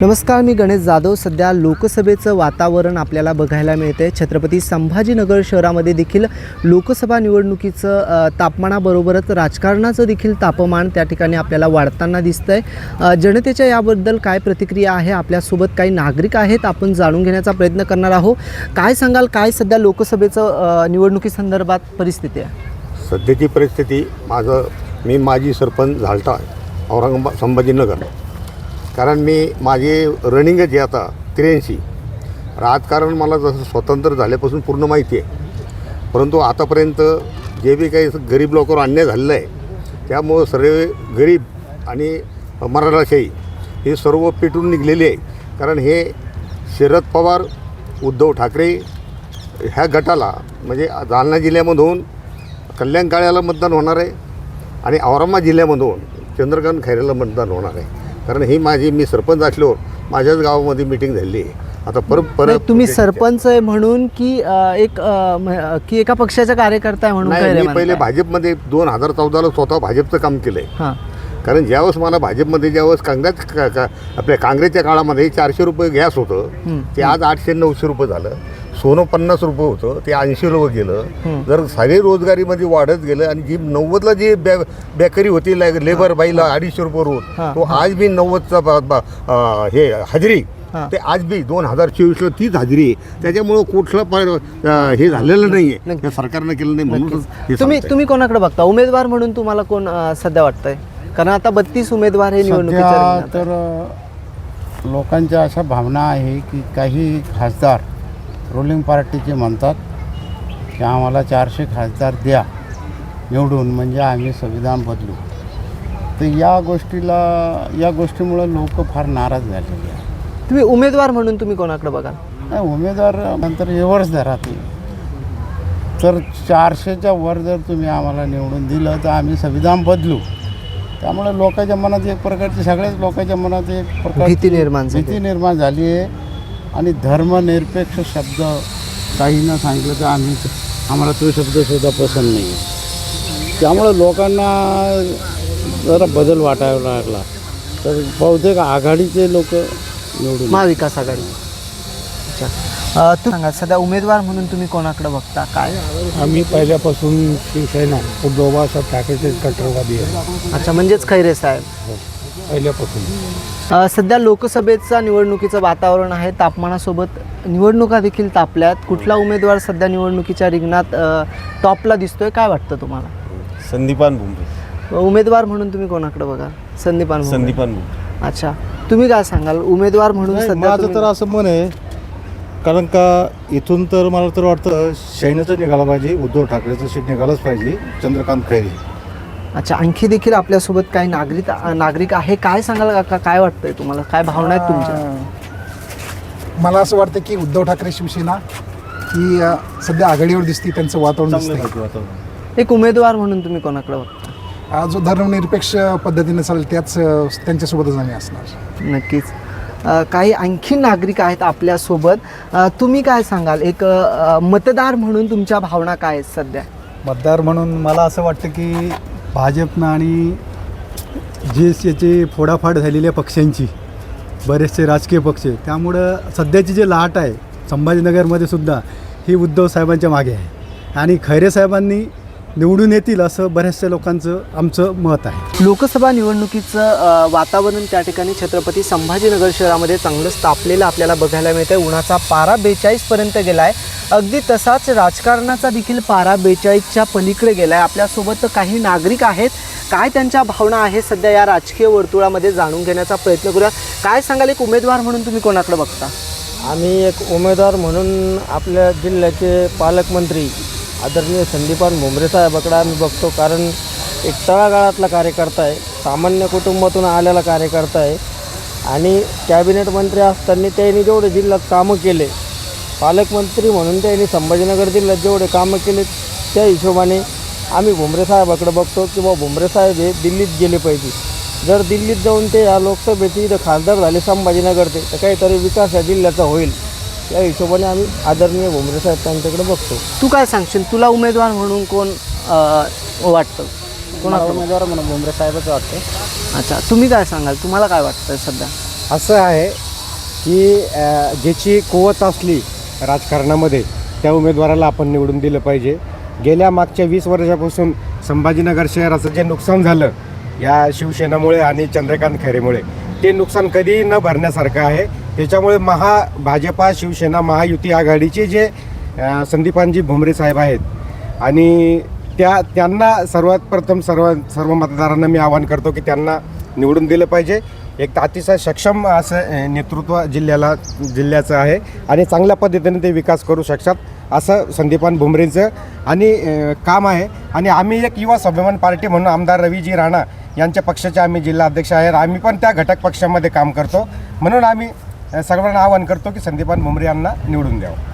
नमस्कार मी गणेश जाधव. सध्या लोकसभेचं वातावरण आपल्याला बघायला मिळते छत्रपती संभाजीनगर शहरामध्ये देखील लोकसभा निवडणुकीचं तापमानाबरोबरच राजकारणाचं देखील तापमान त्या ठिकाणी आपल्याला वाढताना दिसतं आहे जनतेच्या याबद्दल काय प्रतिक्रिया आहे? आपल्यासोबत काही नागरिक आहेत. आपण जाणून घेण्याचा प्रयत्न करणार आहोत. काय सांगाल? काय सध्या लोकसभेचं निवडणुकीसंदर्भात परिस्थिती आहे? सध्याची परिस्थिती माझं मी माजी सरपंच झालता औरंगाबाद संभाजीनगर. कारण मी माझी रनिंगच जी आता त्र्याऐंशी. राजकारण मला जसं स्वतंत्र झाल्यापासून पूर्ण माहिती आहे. परंतु आतापर्यंत जे बी काही गरीब लोकांवर अन्याय झालेलं आहे त्यामुळं सर्व गरीब आणि मराठाशाही हे सर्व पेटून निघलेले आहे. कारण हे शरद पवार उद्धव ठाकरे ह्या गटाला म्हणजे जालना जिल्ह्यामधून कल्याण काळ्याला मतदान होणार आहे आणि औरंगाबाद जिल्ह्यामधून चंद्रकांत खैरेला मतदान होणार आहे. कारण ही माझी मी सरपंच असल्यावर माझ्याच गावामध्ये मिटिंग झाली आहे आता परत परत तुम्ही सरपंच आहे म्हणून की अ, एक अ, की एका पक्षाचा कार्यकर्ता आहे म्हणून नाही मी पहिले म्हणताय? भाजपमध्ये दोन हजार चौदाला स्वतः भाजपचं काम केलं आहे हां कारण ज्यावेळेस मला भाजपमध्ये ज्यावेळेस काँग्रेस का- का- आपल्या काँग्रेसच्या काळामध्ये चारशे रुपये गॅस होतं हं. ते आज आठशे नऊशे रुपये झालं सोनं पन्नास रुपये होतं ते ऐंशी रुपये गेलं. जर सारे रोजगारीमध्ये वाढत गेलं आणि जी नव्वदला जी बॅ बेकरी होती ला- लेबर बाईला अडीचशे रुपये रोज तो आज बी नव्वदचा हे हजेरी. ते आज बी दोन हजार चोवीसला तीच हजेरी आहे त्याच्यामुळं कुठलं हे झालेलं नाही आहे. हे सरकारनं केलं नाही म्हणून हे तुम्ही. तुम्ही कोणाकडे बघता उमेदवार म्हणून तुम्हाला कोण सध्या वाटतंय कारण आता बत्तीस उमेदवार हे निवडणुकीच्या आहेत. तर लोकांच्या अशा भावना आहे की काही खासदार रुलिंग पार्टीचे म्हणतात की आम्हाला चारशे खासदार द्या निवडून म्हणजे आम्ही संविधान बदलू. तर या गोष्टीला या गोष्टीमुळं लोक फार नाराज झालेले आहे तुम्ही उमेदवार म्हणून तुम्ही कोणाकडे बघाल? नाही उमेदवार नंतर एवढंच धरा ते तर चारशेच्या वर जर तुम्ही आम्हाला निवडून दिलं तर आम्ही संविधान बदलू. त्यामुळे लोकांच्या मनात एक प्रकारची सगळ्याच लोकांच्या मनात एक प्रकारची भीती निर्माण. भीती निर्माण झाली आहे. आणि धर्मनिरपेक्ष शब्द काही न सांगितलं तर आम्ही आम्हाला तो शब्द सुद्धा पसंत नाही आहे. त्यामुळं लोकांना जरा बदल वाटायला लागला. तर बहुतेक आघाडीचे लोक निवडून महाविकास आघाडी. अच्छा. तू सांगा सध्या उमेदवार म्हणून तुम्ही कोणाकडे बघता? काय? आम्ही पहिल्यापासून शिवसेना उद्धव बाळासाहेब ठाकरेचे कट्टरवादी आहे अच्छा म्हणजेच खैरे साहेब. पहिल्यापासून? अ, सध्या लोकसभेचा निवडणुकीचं वातावरण आहे. तापमानासोबत निवडणुका देखील तापल्यात. कुठला उमेदवार सध्या निवडणुकीच्या रिंगणात टॉपला दिसतोय? काय वाटतं तुम्हाला? संदीपान भुमरे. उमेदवार म्हणून तुम्ही कोणाकडे बघा संदीपान. संदीपान भुमरे. अच्छा. तुम्ही काय सांगाल? उमेदवार म्हणून सध्या माझं तर असं मन आहे कारण का इथून तर मला तर वाटतं सैन्याचं निघाला पाहिजे उद्धव ठाकरेचं सीट निघालंच पाहिजे चंद्रकांत खैरे. अच्छा आणखी देखील आपल्यासोबत काही नागरिक नागरिक आहे? काय सांगाल काका? काय वाटतंय तुम्हाला? काय भावना आहेत तुमच्या? मला असं वाटतं की उद्धव ठाकरे शिवसेना ही अ, सध्या आघाडीवर दिसते त्यांचं वातावरण वातावरण. एक उमेदवार म्हणून तुम्ही कोणाकडे बघता? जो धर्मनिरपेक्ष पद्धतीने चालेल त्याच अ, त्यांच्यासोबतच आम्ही असणार. नक्कीच. अ, काही आणखी नागरिक आहेत आपल्यासोबत. अ, तुम्ही काय सांगाल? एक अ, मतदार म्हणून तुमच्या भावना काय आहेत सध्या? मतदार म्हणून मला असं वाटतं की भाजपनं आणि जे याचे फोडाफाड झालेल्या पक्षांची बरेचसे राजकीय पक्ष त्यामुळं सध्याची जे लाट आहे संभाजीनगरमध्ये सुद्धा ही उद्धव साहेबांच्या मागे आहे. आणि खैरे साहेबांनी निवडून येतील असं बऱ्याचशा लोकांचं आमचं मत आहे. लोकसभा निवडणुकीचं वातावरण त्या ठिकाणी छत्रपती संभाजीनगर शहरामध्ये चांगलंच तापलेलं आपल्याला बघायला मिळतं आहे उन्हाचा पारा बेचाळीसपर्यंत गेला आहे अगदी तसाच राजकारणाचा देखील पारा बेचाळीसच्या पलीकडे गेला आहे आपल्यासोबत काही नागरिक आहेत. काय त्यांच्या भावना आहेत सध्या या राजकीय वर्तुळामध्ये जाणून घेण्याचा प्रयत्न करूया. काय सांगाल? एक उमेदवार म्हणून तुम्ही कोणाकडे बघता? आम्ही एक उमेदवार म्हणून आपल्या जिल्ह्याचे पालकमंत्री आदरणीय संदीपान भुमरे साहेबाकडे आम्ही बघतो कारण एक तळागाळातला कार्यकर्ता आहे सामान्य कुटुंबातून आलेला कार्यकर्ता आहे. आणि कॅबिनेट मंत्री असताना त्यांनी जेवढे जिल्ह्यात कामं केले पालकमंत्री म्हणून त्यांनी संभाजीनगर जिल्ह्यात जेवढे कामं केले त्या हिशोबाने आम्ही भुमरे साहेबाकडे बघतो की बा भुमरे साहेब हे दिल्लीत गेले पाहिजे. जर दिल्लीत जाऊन ते या लोकसभेचे इथं खासदार झाले संभाजीनगरचे तर काहीतरी विकास या जिल्ह्याचा होईल. या हिशोबाने आम्ही आदरणीय भुमरे साहेब त्यांच्याकडे बघतो. तू काय सांगशील? तुला उमेदवार म्हणून कोण वाटतं? कोणाकडे उमेदवार म्हणून भुमरे साहेबच वाटते. अच्छा तुम्ही काय सांगाल? तुम्हाला काय वाटतं सध्या? असं आहे की ज्याची कुवत असली राजकारणामध्ये त्या उमेदवाराला आपण निवडून दिलं पाहिजे. गेल्या मागच्या वीस वर्षापासून संभाजीनगर शहराचं जे नुकसान झालं या शिवसेनामुळे आणि चंद्रकांत खैरेमुळे ते नुकसान कधीही न भरण्यासारखं आहे. त्याच्यामुळे महा भाजपा शिवसेना महायुती आघाडीचे जे संदीपानजी भुमरे साहेब आहेत. आणि त्या त्यांना सर्वात प्रथम सर्व सर्व मतदारांना मी आवाहन करतो की त्यांना निवडून दिलं पाहिजे. एक अतिशय सक्षम असं नेतृत्व जिल्ह्याला जिल्ह्याचं आहे आणि चांगल्या पद्धतीने ते विकास करू शकतात असं संदीपान भुमरेंचं आणि काम आहे. आणि आम्ही एक युवा स्वाभिमान पार्टी म्हणून आमदार रवीजी राणा यांच्या पक्षाचे आम्ही जिल्हा अध्यक्ष आहे आम्ही पण त्या घटक पक्षामध्ये काम करतो. म्हणून आम्ही सगळ्यांना आवाहन करतो की संदीपान भुमरे यांना निवडून द्यावं.